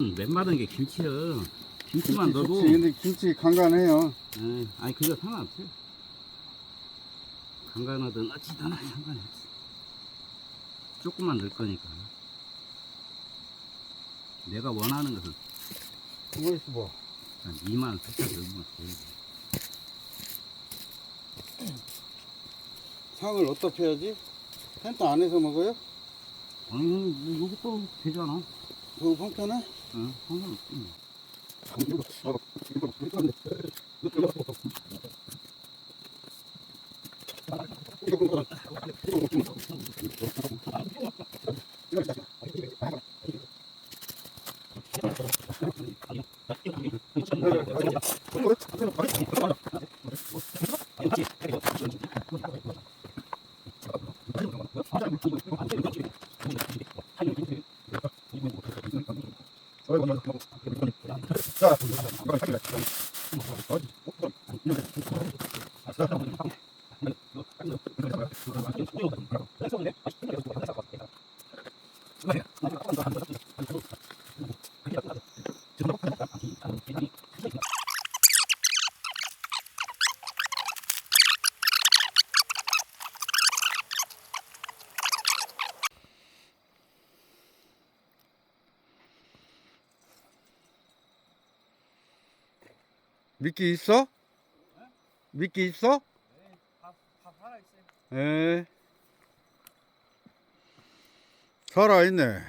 응, 맨마른 게 김치야. 김치만 김치 넣어도. 좋지. 근데 김치 간간해요. 에, 아니 그거 상관없어. 간간하든 어찌든 상관없어. 조금만 넣을 거니까. 내가 원하는 것은 뭐 있어 뭐? 한 2만 살짝 넣으면 돼. 상을 어떻게 해야지? 텐트 안에서 먹어요? 아니 뭐 이것도 되잖아. 그거 평편해? 응, 상관없지. 그러니까 미끼 있어? 미끼 있어? 다, 다 살아있어요. 예. 살아있네.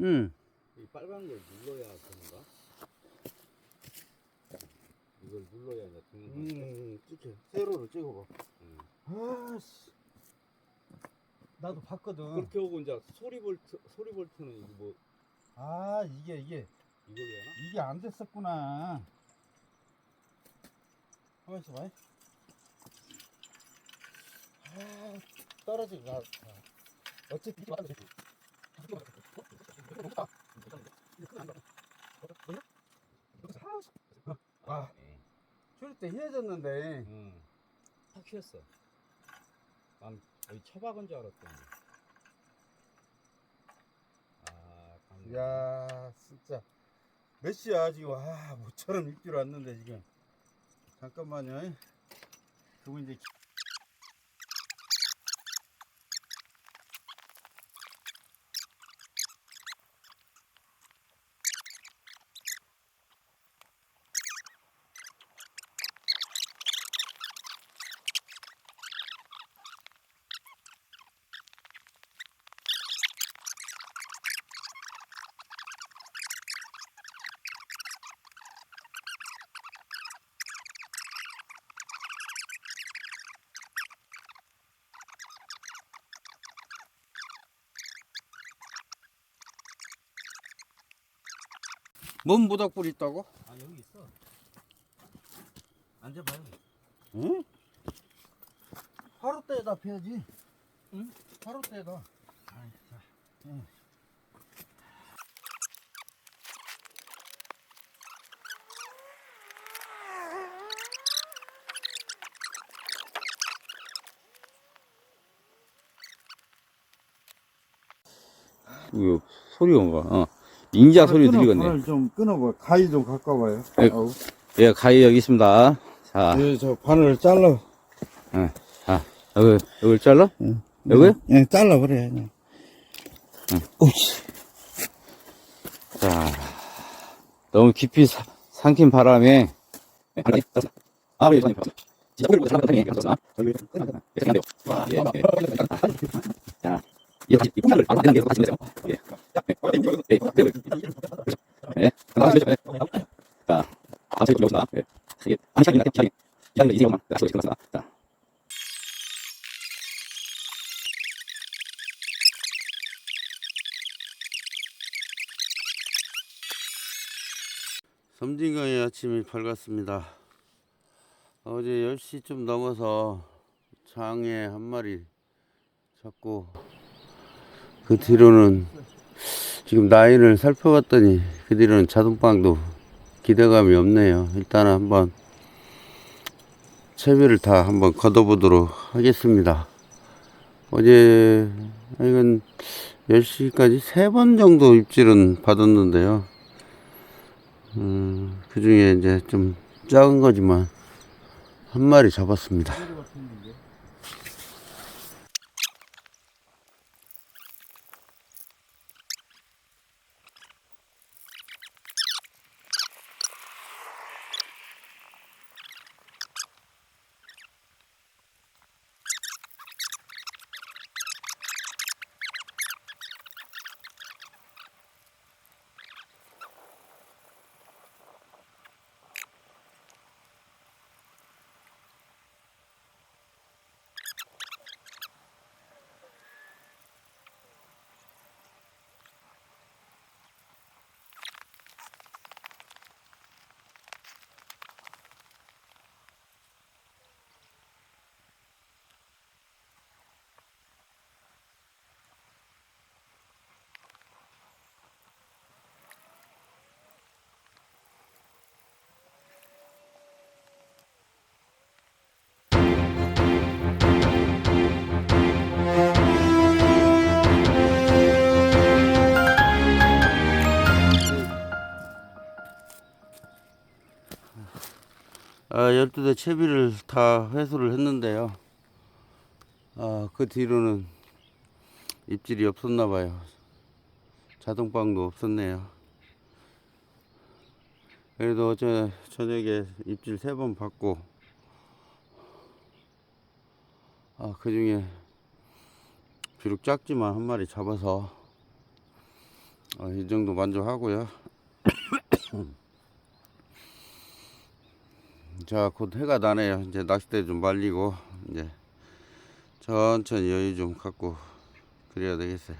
응. 이 빨간 걸 눌러야 되는가? 이걸 눌러야 이제 되는 거 음, 찍혀. 세로로 찍어봐. 아씨. 나도 봤거든. 그렇게 하고 이제 소리 볼트 소리 볼트는 이거 뭐 아, 이게, 이게, 이걸 해야 하나? 이게 안 됐었구나. 가만 있어봐. 아, 떨어지고 가. 어쨌든, 이게 맞아. 아, 줄때 헤어졌는데. 응. 확 휘었어. 난 거의 처박은 줄 알았더니. 아, 감. 야 진짜 몇 시야 지금? 아 모처럼 입질 왔는데 지금. 잠깐만요. 그거 이제 뭔 모닥불 있다고? 아 여기 있어. 앉아봐요. 응? 하루 때에다 패야지 응? 하루 때에다 아이, 자. 이거 소리 온가? 어. 인자 소리 들리겠네. 좀 끊어봐 가위 좀 갖고 네. 아우. 예, 가위 여기 있습니다. 자, 예, 저 바늘을 잘라 여기, 여기 잘라? 여기요? 예, 잘라버려 그냥 자, 너무 깊이 사- 삼킨 바람에. 아, 예, 진 예, 예. 자, 이이 풍차를 안 되는 게 같이 되세요. 예. 예, 예, 예. 예. 예. 자, 다음 주에 봅시다. 예. 이게 한 시간이나 시간이 시간이 이제만 다시 끝났습니다. 자. 섬진강의 아침이 밝았습니다. 어제 10시쯤 넘어서 장에 한 마리 잡고 그 뒤로는 지금 라인을 살펴봤더니 그 뒤로는 자동방도 기대감이 없네요. 일단은 한번 채비를 다 한번 걷어보도록 하겠습니다. 어제 이건 10시까지 세번 정도 입질은 받았는데요. 음, 그 중에 이제 좀 작은 거지만 한 마리 잡았습니다. 아, 12대 채비를 다 회수를 했는데요. 아, 그 뒤로는 입질이 없었나 봐요. 자동방도 없었네요. 그래도 어제 저녁에 입질 세 번 받고, 아, 그 중에 비록 작지만 한 마리 잡아서, 아, 이 정도 만족하고요. 자, 곧 해가 나네요. 이제 낚싯대 좀 말리고, 이제 천천히 여유 좀 갖고 그래야 되겠어요.